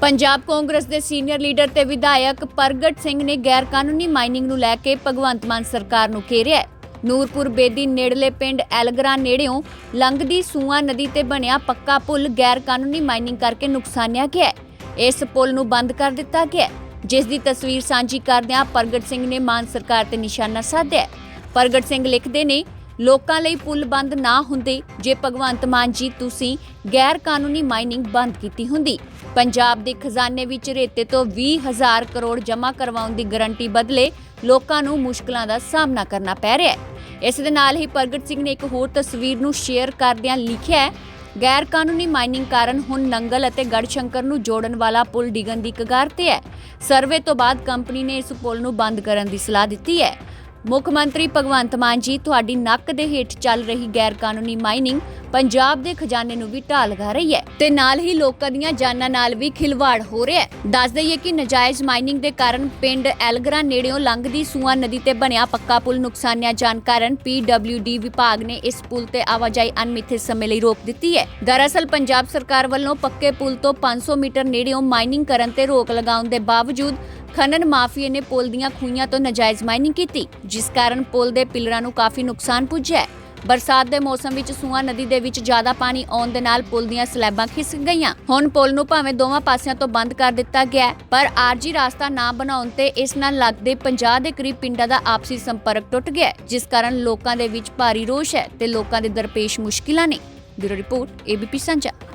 ਪੰਜਾਬ ਕਾਂਗਰਸ ਦੇ senior leader ਤੇ ਵਿਧਾਇਕ ਪ੍ਰਗਟ ਸਿੰਘ ਨੇ ਗੈਰ ਕਾਨੂੰਨੀ ਮਾਈਨਿੰਗ ਨੂੰ ਲੈ ਕੇ ਭਗਵੰਤ ਮਾਨ ਸਰਕਾਰ ਨੂੰ ਘੇਰਿਆ ਹੈ। ਨੂਰਪੁਰ ਬੇਦੀ ਨੇੜਲੇ ਪਿੰਡ ਐਲਗਰਾ ਨੇੜਿਓਂ ਲੰਘਦੀ ਸੂਆ ਨਦੀ ਤੇ ਬਣਿਆ ਪੱਕਾ ਪੁਲ ਗੈਰ ਕਾਨੂੰਨੀ ਮਾਈਨਿੰਗ ਕਰਕੇ ਨੁਕਸਾਨਿਆ ਗਿਆ ਹੈ। ਇਸ ਪੁਲ ਨੂੰ ਬੰਦ ਕਰ ਦਿੱਤਾ ਗਿਆ ਹੈ, ਜਿਸ ਦੀ ਤਸਵੀਰ ਸਾਂਝੀ ਕਰਦਿਆਂ ਪ੍ਰਗਟ ਸਿੰਘ ਨੇ ਮਾਨ ਸਰਕਾਰ ਤੇ ਨਿਸ਼ਾਨਾ ਸਾਧਿਆ ਪ੍ਰਗਟ ਸਿੰਘ ਲਿਖਦੇ ਨੇ ਲੋਕਾਂ ਲਈ ਪੁਲ ਬੰਦ ਨਾ ਹੁੰਦੇ ਜੇ ਭਗਵੰਤ ਮਾਨ ਜੀ ਤੁਸੀਂ ਗੈਰ ਕਾਨੂੰਨੀ ਮਾਈਨਿੰਗ ਬੰਦ ਕੀਤੀ ਹੁੰਦੀ। ਪੰਜਾਬ ਦੇ ਖਜ਼ਾਨੇ ਵਿੱਚ ਰੇਤੇ ਤੋਂ 20000 ਕਰੋੜ ਜਮ੍ਹਾਂ ਕਰਵਾਉਣ ਦੀ ਗਾਰੰਟੀ ਬਦਲੇ ਲੋਕਾਂ ਨੂੰ ਮੁਸ਼ਕਲਾਂ ਦਾ ਸਾਹਮਣਾ ਕਰਨਾ ਪੈ ਰਿਹਾ ਹੈ। ਇਸ ਦੇ ਨਾਲ ਹੀ ਪ੍ਰਗਟ ਸਿੰਘ ਨੇ ਇੱਕ ਹੋਰ ਤਸਵੀਰ ਨੂੰ ਸ਼ੇਅਰ ਕਰਦਿਆਂ ਲਿਖਿਆ ਹੈ ਗੈਰ ਕਾਨੂੰਨੀ ਮਾਈਨਿੰਗ ਕਾਰਨ ਹੁਣ ਨੰਗਲ ਅਤੇ ਗੜਸ਼ੰਕਰ ਨੂੰ ਜੋੜਨ ਵਾਲਾ ਪੁਲ ਡਿੱਗਣ ਦੀ ਕਗਾਰ ਤੇ ਹੈ। ਸਰਵੇ ਤੋਂ ਬਾਅਦ ਕੰਪਨੀ ਨੇ ਇਸ ਪੁਲ ਨੂੰ ਬੰਦ ਕਰਨ ਦੀ ਸਲਾਹ ਦਿੱਤੀ ਹੈ। ਮੁੱਖ ਮੰਤਰੀ ਭਗਵੰਤ ਮਾਨ ਜੀ, ਤੁਹਾਡੀ ਨੱਕ ਦੇ ਹੇਠ ਚੱਲ ਰਹੀ ਗੈਰ ਕਾਨੂੰਨੀ ਮਾਈਨਿੰਗ ਪੰਜਾਬ ਦੇ ਖਜ਼ਾਨੇ ਨੂੰ ਵੀ ਢਾਹ ਲਗਾ ਰਹੀ ਹੈ ਤੇ ਨਾਲ ਹੀ ਲੋਕਾਂ ਦੀਆਂ ਜਾਨਾਂ ਨਾਲ ਵੀ ਖਿਲਵਾੜ ਹੋ ਰਿਹਾ ਹੈ। ਦੱਸ ਦਈਏ ਕਿ ਨਜਾਇਜ਼ ਮਾਈਨਿੰਗ ਦੇ ਕਾਰਨ ਪਿੰਡ ਐਲਗਰਾ ਨੇੜਿਓਂ ਲੰਘਦੀ ਸੂਆ ਨਦੀ ਤੇ ਬਣਿਆ ਪੱਕਾ ਪੁਲ ਨੁਕਸਾਨਿਆ ਜਾਣ ਕਾਰਨ ਪੀਡਬਲਯੂਡੀ ਵਿਭਾਗ ਨੇ ਇਸ ਪੁਲ ਤੇ ਆਵਾਜਾਈ ਅਨਮਿੱਥੇ ਸਮੇਂ ਲਈ ਰੋਕ ਦਿੱਤੀ ਹੈ। ਦਰਅਸਲ ਪੰਜਾਬ ਸਰਕਾਰ ਵੱਲੋਂ ਪੱਕੇ ਪੁਲ ਤੋਂ 500 ਮੀਟਰ ਨੇੜਿਓਂ ਮਾਈਨਿੰਗ ਕਰਨ ਤੇ ਰੋਕ ਲਗਾਉਣ ਦੇ ਬਾਵਜੂਦ ਖਨਨ ਮਾਫੀਏ ਨੇ ਪੁਲ ਦੀਆਂ ਖੂਹੀਆਂ ਤੋਂ ਨਜਾਇਜ਼ ਮਾਈਨਿੰਗ ਕੀਤੀ, ਜਿਸ ਕਾਰਨ ਪੁਲ ਦੇ ਪਿਲਰਾਂ ਨੂੰ ਕਾਫੀ ਨੁਕਸਾਨ ਪੁੱਜਿਆ ਬਰਸਾਤ ਦੇ ਮੌਸਮ ਵਿੱਚ ਸੂਆ ਨਦੀ ਦੇ ਵਿੱਚ ਜ਼ਿਆਦਾ ਪਾਣੀ ਆਉਣ ਦੇ ਨਾਲ ਪੁਲ ਦੀਆਂ ਸਲੈਬਾਂ ਖਿਸਕ ਗਈਆਂ। ਹੁਣ ਪੁਲ ਨੂੰ ਭਾਵੇਂ ਦੋਵਾਂ ਪਾਸਿਆਂ ਤੋਂ ਬੰਦ ਕਰ ਦਿੱਤਾ ਗਿਆ ਪਰ ਆਰਜੀ ਰਾਸਤਾ ਨਾ ਬਣਾਉਣ ਤੇ ਇਸ ਨਾਲ ਲੱਗਦੇ 50 ਦੇ ਕਰੀਬ ਪਿੰਡਾਂ ਦਾ ਆਪਸੀ ਸੰਪਰਕ ਟੁੱਟ ਗਿਆ ਜਿਸ ਕਾਰਨ ਲੋਕਾਂ ਦੇ ਵਿੱਚ ਭਾਰੀ ਰੋਸ਼ ਹੈ ਤੇ ਲੋਕਾਂ ਦੇ ਦਰਪੇਸ਼ ਮੁਸ਼ਕਿਲਾਂ ਨੇ। ਬਿਊਰੋ ਰਿਪੋਰਟ, ਏਬੀਪੀ ਸੰਚਾਰ